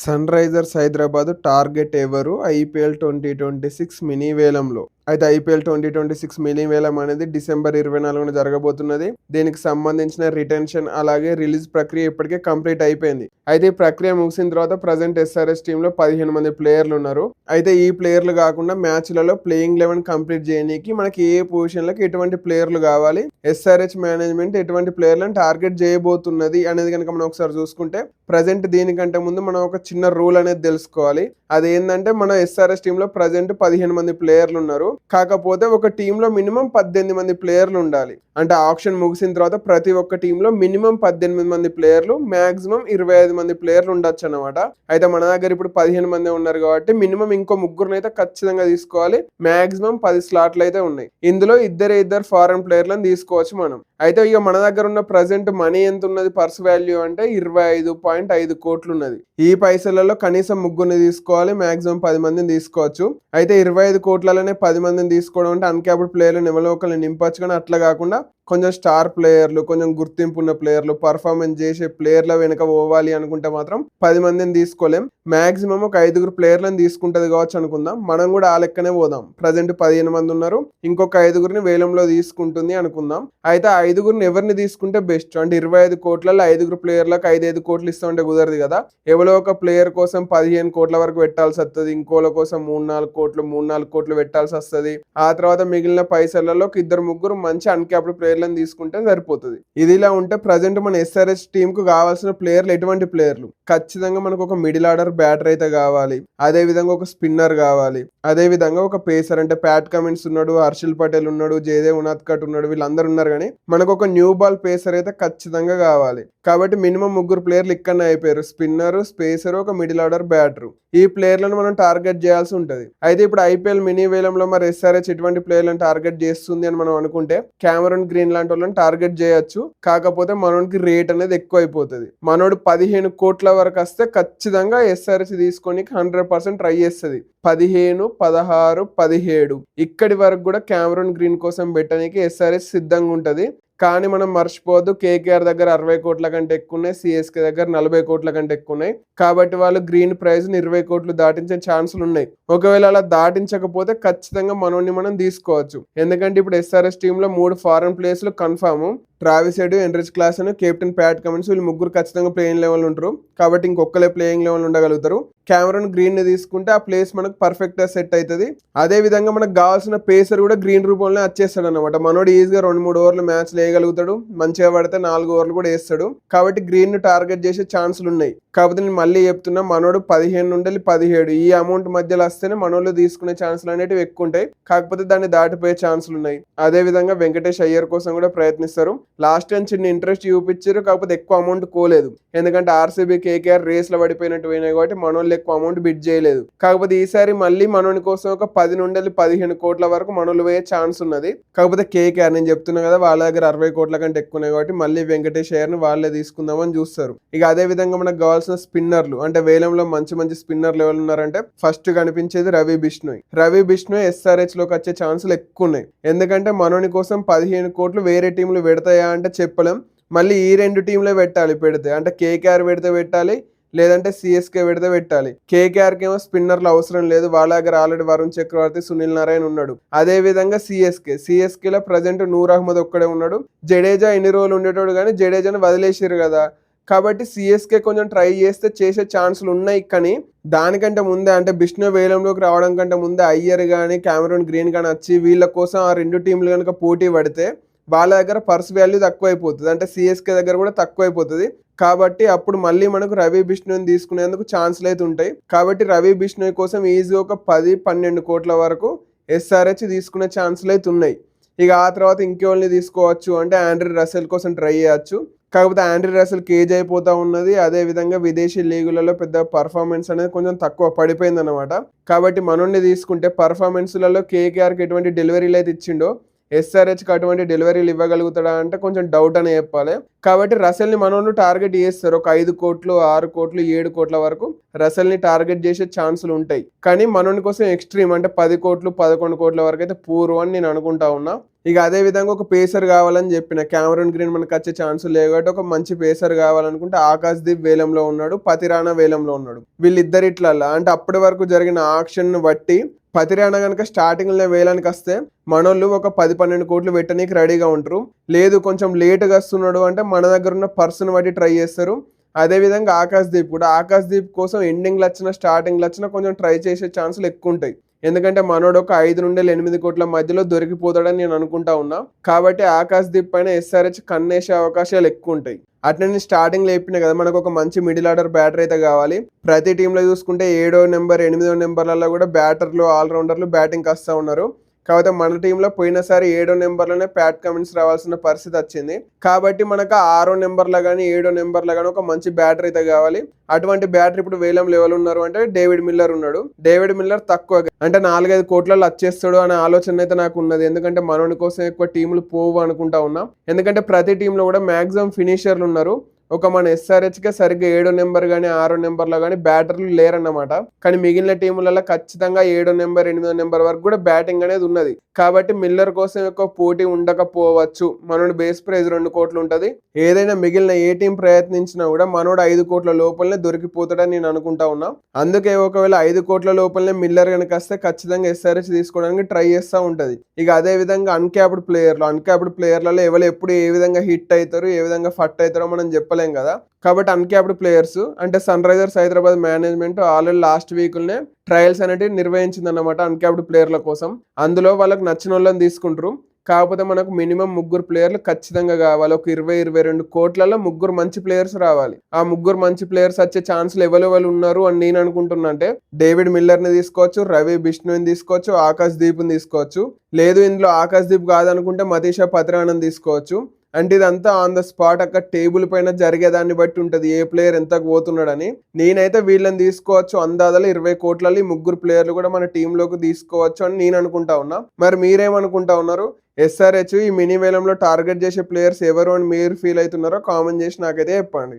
Sun Risers Hyderabad target ఎవరు? IPL twenty twenty six mini వేలంలో అయితే IPL twenty twenty six mini వేలం అనేది డిసెంబర్ ఇరవై నాలుగున జరగబోతున్నది. దీనికి సంబంధించిన రిటెన్షన్ అలాగే రిలీజ్ ప్రక్రియ ఇప్పటికే కంప్లీట్ అయిపోయింది. అయితే ఈ ప్రక్రియ ముగిసిన తర్వాత ప్రజెంట్ ఎస్ఆర్ఎస్ టీంలో పదిహేను మంది ప్లేయర్లు ఉన్నారు. అయితే ఈ ప్లేయర్లు కాకుండా మ్యాచ్లలో ప్లేయింగ్ లెవెన్ కంప్లీట్ చేయడానికి మనకి ఏ పొజిషన్లకు ఎటువంటి ప్లేయర్లు కావాలి ఎస్ఆర్హెచ్ మేనేజ్మెంట్ ఎటువంటి ప్లేయర్లను టార్గెట్ చేయబోతున్నది అనేది కనుక మనం ఒకసారి చూసుకుంటే ప్రజెంట్ దీనికంటే ముందు మనం ఒక చిన్న రూల్ అనేది తెలుసుకోవాలి. అదేంటంటే మన ఎస్ఆర్ఎస్ టీంలో ప్రజెంట్ పదిహేను మంది ప్లేయర్లు ఉన్నారు. కాకపోతే ఒక టీంలో మినిమం పద్దెనిమిది మంది ప్లేయర్లు ఉండాలి. అంటే ఆప్షన్ ముగిసిన తర్వాత ప్రతి ఒక్క టీంలో మినిమం పద్దెనిమిది మంది ప్లేయర్లు మ్యాక్సిమం ఇరవై ఐదు మంది ప్లేయర్లు ఉండొచ్చు అనమాట అయితే మన దగ్గర ఇప్పుడు పదిహేను మంది ఉన్నారు కాబట్టి మినిమం ఇంకో ముగ్గురుని అయితే ఖచ్చితంగా తీసుకోవాలి. మాక్సిమం పది స్లాట్లు అయితే ఉన్నాయి. ఇందులో ఇద్దరే ఇద్దరు ఫారెన్ ప్లేయర్లను తీసుకోవచ్చు మనం. అయితే ఇక మన దగ్గర ఉన్న ప్రజెంట్ మనీ ఎంత ఉన్నది? పర్స్ వాల్యూ అంటే ఇరవై ఐదు పాయింట్ ఐదు కోట్లు ఉన్నది. ఈ పైసలలో కనీసం ముగ్గురిని తీసుకోవాలి. మాక్సిమం పది మందిని తీసుకోవచ్చు. అయితే ఇరవై ఐదు కోట్లలోనే పది మందిని తీసుకోవడం అంటే అన్క్యాప్డ్ ప్లేయర్లను ఎవరో ఒకరిని నింపచ్చు కానీ అట్లా కాకుండా కొంచెం స్టార్ ప్లేయర్లు కొంచెం గుర్తింపు ఉన్న ప్లేయర్లు పర్ఫార్మెన్స్ చేసే ప్లేయర్ల వెనుక పోవాలి అనుకుంటే మాత్రం పది మందిని తీసుకోలేం. మాక్సిమం ఒక ఐదుగురు ప్లేయర్లను తీసుకుంటది కావచ్చు అనుకుందాం. మనం కూడా ఆ లెక్కనే పోదాం. ప్రజెంట్ పదిహేను మంది ఉన్నారు. ఇంకొక ఐదుగురిని వేలంలో తీసుకుంటుంది అనుకుందాం. అయితే ఐదుగురిని ఎవరిని తీసుకుంటే బెస్ట్ అంటే ఇరవై ఐదు కోట్లలో ఐదుగురు ప్లేయర్లకు ఐదు ఐదు కోట్లు ఇస్తామంటే కుదరదు కదా. ఎవరో ఒక ప్లేయర్ కోసం పదిహేను కోట్ల వరకు పెట్టాల్సి వస్తుంది. ఇంకోల కోసం మూడు నాలుగు కోట్లు మూడు నాలుగు కోట్లు పెట్టాల్సి వస్తుంది. ఆ తర్వాత మిగిలిన పైసలలో ఇద్దరు ముగ్గురు మంచి అన్క్యాప్డ్ ప్లేయర్లను తీసుకుంటే సరిపోతుంది. ఇది ఇలా ఉంటే ప్రజెంట్ మన ఎస్ఆర్ఎస్ టీమ్కు కావాల్సిన ప్లేయర్లు ఎటువంటి ప్లేయర్లు ఖచ్చితంగా మనకు ఒక మిడిల్ ఆర్డర్ బ్యాటర్ అయితే కావాలి. అదే విధంగా ఒక స్పిన్నర్ కావాలి. అదే విధంగా ఒక పేసర్ అంటే ప్యాట్ కమిన్స్ ఉన్నాడు హర్షిల్ పటేల్ ఉన్నాడు జయదేవ్ ఉనాథ్కట్ ఉన్నాడు వీళ్ళందరూ ఉన్నారు కానీ మనకు ఒక న్యూ బాల్ పేసర్ అయితే ఖచ్చితంగా కావాలి. కాబట్టి మినిమం ముగ్గురు ప్లేయర్లు ఇక్కడ అయిపోయారు. స్పిన్నర్ స్పేసర్ ఒక మిడిల్ ఆర్డర్ బ్యాటర్ ఈ ప్లేయర్లను మనం టార్గెట్ చేయాల్సి ఉంటుంది. అయితే ఇప్పుడు ఐపీఎల్ మినీ వేలంలో మరి ఎస్ఆర్హెచ్ ఎటువంటి ప్లేయర్లను టార్గెట్ చేస్తుంది అని మనం అనుకుంటే కెమెరాన్ గ్రీన్ లాంటి వాళ్ళని టార్గెట్ చేయొచ్చు. కాకపోతే మనోడికి రేట్ అనేది ఎక్కువ అయిపోతుంది మనోడు పదిహేను కోట్ల వరకు వస్తే ఖచ్చితంగా ఎస్ఆర్హెచ్ తీసుకొని హండ్రెడ్ పర్సెంట్ ట్రై చేస్తుంది. పదిహేను పదహారు పదిహేడు. ఇక్కడి వరకు కూడా కెమెరాన్ గ్రీన్ కోసం పెట్టడానికి ఎస్ఆర్ఎస్ సిద్ధంగా ఉంటుంది. కానీ మనం మర్చిపోవద్దు కేకేఆర్ దగ్గర అరవై కోట్ల కంటే ఎక్కువ ఉన్నాయి సిఎస్కే దగ్గర నలభై కోట్ల కంటే ఎక్కువ ఉన్నాయి కాబట్టి వాళ్ళు గ్రీన్ ప్రైజ్ ఇరవై కోట్లు దాటించే ఛాన్సులు ఉన్నాయి. ఒకవేళ అలా దాటించకపోతే ఖచ్చితంగా మనోని మనం తీసుకోవచ్చు. ఎందుకంటే ఇప్పుడు ఎస్ఆర్ఎస్ టీంలో మూడు ఫారెన్ ప్లేస్లు confirm. Travis Head Heinrich Klaasen అని కెప్టెన్ ప్యాట్ కమిన్స్ వీళ్ళు ముగ్గురు ఖచ్చితంగా ప్లేయింగ్ లెవెల్ ఉంటారు. కాబట్టి ఇంకొకలే ప్లేయింగ్ లెవెల్ ఉండగలుగుతారు. కెమెరాను గ్రీన్ని తీసుకుంటే ఆ ప్లేస్ మనకు పర్ఫెక్ట్గా సెట్ అవుతుంది అదే విధంగా మనకు కావాల్సిన పేసర్ కూడా గ్రీన్ రూపంలో వచ్చేస్తాడు అనమాట మనోడు ఈజీగా రెండు మూడు ఓవర్లు మ్యాచ్ వేయగలుగుతాడు మంచిగా పడితే నాలుగు ఓవర్లు కూడా వేస్తాడు. కాబట్టి గ్రీన్ను టార్గెట్ చేసే ఛాన్సులు ఉన్నాయి. కాకపోతే నేను మళ్ళీ చెప్తున్నా మనోడు పదిహేను నుండి పదిహేడు. ఈ అమౌంట్ మధ్యలో వస్తేనే మనోళ్ళు తీసుకునే ఛాన్సులు అనేటివి ఎక్కువ ఉంటాయి. కాకపోతే దాన్ని దాటిపోయే ఛాన్సులు ఉన్నాయి. అదే విధంగా వెంకటేష్ అయ్యర్ కోసం కూడా ప్రయత్నిస్తారు. లాస్ట్ టైం చిన్న ఇంట్రెస్ట్ చూపించారు కాకపోతే ఎక్కువ అమౌంట్ కోలేదు. ఎందుకంటే ఆర్సీబీ కేకేఆర్ రేస్లో పడిపోయినట్టు పోయినాయి కాబట్టి మనోళ్ళు ఎక్కువ అమౌంట్ బిడ్ చేయలేదు. కాకపోతే ఈసారి మళ్ళీ మనోని కోసం ఒక పది నుండి పదిహేను కోట్ల వరకు మనోళ్ళు పోయే ఛాన్స్ ఉన్నది. కాకపోతే కేకేఆర్ నేను చెప్తున్నా కదా వాళ్ళ దగ్గర అరవై కోట్ల కంటే ఎక్కువ ఉన్నాయి కాబట్టి మళ్ళీ వెంకటేష్ అయ్యర్ని వాళ్ళే తీసుకుందామని చూస్తారు. ఇక అదే విధంగా మనకు కావాల్సిన స్పిన్నర్లు అంటే వేలంలో మంచి మంచి స్పిన్నర్లు ఎవరు ఉన్నారంటే ఫస్ట్ కనిపించేది రవి బిష్ణోయ్. రవి బిష్ణోయ్ ఎస్ఆర్హెచ్లోకి వచ్చే ఛాన్సులు ఎక్కువ ఉన్నాయి ఎందుకంటే మనోని కోసం పదిహేను కోట్లు వేరే టీంలు పెడతాయా అంటే చెప్పలేం. మళ్ళీ ఈ రెండు టీంలే పెట్టాలి పెడితే అంటే కేకేఆర్ పెడితే పెట్టాలి లేదంటే సిఎస్కే పెడితే పెట్టాలి. కేకేఆర్కి ఏమో స్పిన్నర్లు అవసరం లేదు. వాళ్ళ దగ్గర ఆల్రెడీ వరుణ్ చక్రవర్తి సునీల్ నారాయణ ఉన్నాడు. అదే విధంగా సిఎస్కే సిఎస్కేలో ప్రజెంట్ నూర్ అహ్మద్ ఒక్కడే ఉన్నాడు. జడేజా ఎన్ని రోజులు ఉండేటోడు కానీ జడేజాను వదిలేసారు కదా. కాబట్టి సిఎస్కే కొంచెం ట్రై చేస్తే చేసే ఛాన్సులు ఉన్నాయి కానీ దానికంటే ముందే అంటే బిష్ణు వేలంలోకి రావడం కంటే ముందే అయ్యర్ కానీ కెమెరూన్ గ్రీన్ కానీ వచ్చి వీళ్ళ కోసం ఆ రెండు టీంలు కనుక పోటీ పడితే వాళ్ళ దగ్గర పర్స్ వాల్యూ తక్కువైపోతుంది. అంటే సిఎస్కే దగ్గర కూడా తక్కువైపోతుంది. కాబట్టి అప్పుడు మళ్ళీ మనకు రవి బిష్ణుని తీసుకునేందుకు ఛాన్స్లు అయితే ఉంటాయి. కాబట్టి రవి బిష్ణు కోసం ఈజీ ఒక పది పన్నెండు కోట్ల వరకు ఎస్ఆర్హెచ్ తీసుకునే ఛాన్సులు అయితే ఉన్నాయి. ఇక ఆ తర్వాత ఇంకెవరిని తీసుకోవచ్చు అంటే ఆండ్రీ రసెల్ కోసం ట్రై చేయొచ్చు. కాకపోతే ఆండ్రీ రసెల్ కేజ్ అయిపోతా ఉన్నది. అదే విధంగా విదేశీ లీగులలో పెద్ద పర్ఫార్మెన్స్ అనేది కొంచెం తక్కువ పడిపోయింది అనమాట కాబట్టి మనోడిని తీసుకుంటే పర్ఫార్మెన్స్లలో కేకేఆర్కి ఎటువంటి డెలివరీలు అయితే ఇచ్చిండో ఎస్ఆర్హెచ్కి అటువంటి డెలివరీలు ఇవ్వగలుగుతాడా అంటే కొంచెం డౌట్ అని చెప్పాలి. కాబట్టి రసల్ని మనోళ్ళు టార్గెట్ చేస్తారు. ఒక ఐదు కోట్లు ఆరు కోట్లు ఏడు కోట్ల వరకు రసెల్ని టార్గెట్ చేసే ఛాన్సులు ఉంటాయి. కానీ మనోని కోసం ఎక్స్ట్రీమ్ అంటే పది కోట్లు పదకొండు కోట్ల వరకు అయితే పూర్వం అని నేను అనుకుంటా ఉన్నా. ఇక అదే విధంగా ఒక పేసర్ కావాలని చెప్పిన క్యామరన్ గ్రీన్ మనకు వచ్చే ఛాన్స్ లేవు కాబట్టి ఒక మంచి పేసర్ కావాలనుకుంటే ఆకాశ్ దీప్ వేలంలో ఉన్నాడు పతిరాణా వేలంలో ఉన్నాడు. వీళ్ళిద్దరు అంటే అప్పటి వరకు జరిగిన ఆక్షన్ను బట్టి పతిరాణా కనుక స్టార్టింగ్లో వేయడానికి వస్తే మనోళ్ళు ఒక పది పన్నెండు కోట్లు పెట్టడానికి రెడీగా ఉంటారు. లేదు కొంచెం లేటుగా వస్తున్నాడు అంటే మన దగ్గర ఉన్న పర్సన్ బట్టి ట్రై చేస్తారు. అదే విధంగా ఆకాశ్ దీప్ కూడా. ఆకాశ్ దీప్ కోసం ఎండింగ్లు వచ్చిన స్టార్టింగ్లు వచ్చినా కొంచెం ట్రై చేసే ఛాన్సులు ఎక్కువ ఉంటాయి ఎందుకంటే మనోడు ఒక ఐదు నుండి ఎనిమిది కోట్ల మధ్యలో దొరికిపోతాడని నేను అనుకుంటా ఉన్నా. కాబట్టి ఆకాశ దీప్ పైన ఎస్ఆర్హెచ్ కన్నేసే అవకాశాలు ఎక్కువ ఉంటాయి. అట్లనే నేను స్టార్టింగ్ లేపిన కదా మనకు ఒక మంచి మిడిల్ ఆర్డర్ బ్యాటర్ అయితే కావాలి. ప్రతి టీంలో చూసుకుంటే ఏడో నెంబర్ ఎనిమిదో నెంబర్లలో కూడా బ్యాటర్లు ఆల్రౌండర్లు బ్యాటింగ్ వస్తూ ఉన్నారు. కాకపోతే మన టీంలో పోయినసారి ఏడో నెంబర్లోనే ప్యాట్ కమిన్స్ రావాల్సిన పరిస్థితి వచ్చింది. కాబట్టి మనకు ఆరో నెంబర్లో కానీ ఏడో నెంబర్లో కానీ ఒక మంచి బ్యాటర్ అయితే కావాలి. అటువంటి బ్యాటర్ ఇప్పుడు వేలం లెవెల్ ఉన్నారు అంటే డేవిడ్ మిల్లర్ ఉన్నాడు. డేవిడ్ మిల్లర్ తక్కువ అంటే నాలుగైదు కోట్లలో వచ్చేస్తాడు అనే ఆలోచన అయితే నాకు ఉన్నది. ఎందుకంటే మనోని కోసం ఎక్కువ టీములు పోవు అనుకుంటా ఉన్నా. ఎందుకంటే ప్రతి టీంలో కూడా మ్యాక్సిమం ఫినిషర్లు ఉన్నారు. ఒక మన ఎస్ఆర్హెచ్గా సరిగ్గా ఏడో నెంబర్ కానీ ఆరో నెంబర్లో కానీ బ్యాటర్లు లేరన్నమాట. కానీ మిగిలిన టీములలో ఖచ్చితంగా ఏడో నెంబర్ ఎనిమిదో నెంబర్ వరకు కూడా బ్యాటింగ్ అనేది ఉన్నది. కాబట్టి మిల్లర్ కోసం ఎక్కువ పోటీ ఉండకపోవచ్చు. మనోడు బేస్ ప్రైజ్ రెండు కోట్లు ఉంటది. ఏదైనా మిగిలిన ఏ టీం ప్రయత్నించినా కూడా మనోడు ఐదు కోట్ల లోపలనే దొరికిపోతాడని నేను అనుకుంటా ఉన్నా. అందుకే ఒకవేళ ఐదు కోట్ల లోపలనే మిల్లర్ కనుక వస్తే ఖచ్చితంగా ఎస్ఆర్హెచ్ తీసుకోవడానికి ట్రై చేస్తూ ఉంటుంది. ఇక అదే విధంగా అన్క్యాప్డ్ ప్లేయర్లు అన్క్యాప్డ్ ప్లేయర్లలో ఎవరు ఎప్పుడు ఏ విధంగా హిట్ అవుతారు ఏ విధంగా ఫట్ అవుతారో మనం చెప్పలేం కదా. కాబట్టి అన్క్యాప్డ్ ప్లేయర్స్ అంటే Sunrisers Hyderabad management already last వీక్నే trials అనేటివి నిర్వహించింది అనమాట అన్క్యాప్డ్ ప్లేయర్ల కోసం. అందులో వాళ్ళకి నచ్చిన వాళ్ళని తీసుకుంటారు. కాకపోతే మనకు మినిమం ముగ్గురు ప్లేయర్లు ఖచ్చితంగా కావాలి. ఒక ఇరవై ఇరవై రెండు కోట్లలో ముగ్గురు మంచి ప్లేయర్స్ రావాలి. ఆ ముగ్గురు మంచి ప్లేయర్స్ వచ్చే ఛాన్సులు ఎవరు ఉన్నారు అని నేను అనుకుంటున్నా అంటే డేవిడ్ మిల్లర్ని తీసుకోవచ్చు రవి బిష్ణుని తీసుకోవచ్చు ఆకాశ్ దీప్ని తీసుకోవచ్చు. లేదు ఇందులో ఆకాశ్ దీప్ కాదనుకుంటే మతీషా పత్రానని తీసుకోవచ్చు. అంటే ఇదంతా ఆన్ ద స్పాట్ అక్కడ టేబుల్ పైన జరిగేదాన్ని బట్టి ఉంటుంది. ఏ ప్లేయర్ ఎంత పోతున్నాడని. నేనైతే వీళ్ళని తీసుకోవచ్చు. అందాదలో ఇరవై కోట్లలో ఈ ముగ్గురు ప్లేయర్లు కూడా మన టీంలోకి తీసుకోవచ్చు అని నేను అనుకుంటా ఉన్నా. మరి మీరేమనుకుంటా ఉన్నారు? ఎస్ఆర్హెచ్ ఈ మినీ వేలంలో టార్గెట్ చేసే ప్లేయర్స్ ఎవరు అని మీరు ఫీల్ అవుతున్నారో కామెంట్ చేసి నాకైతే చెప్పండి.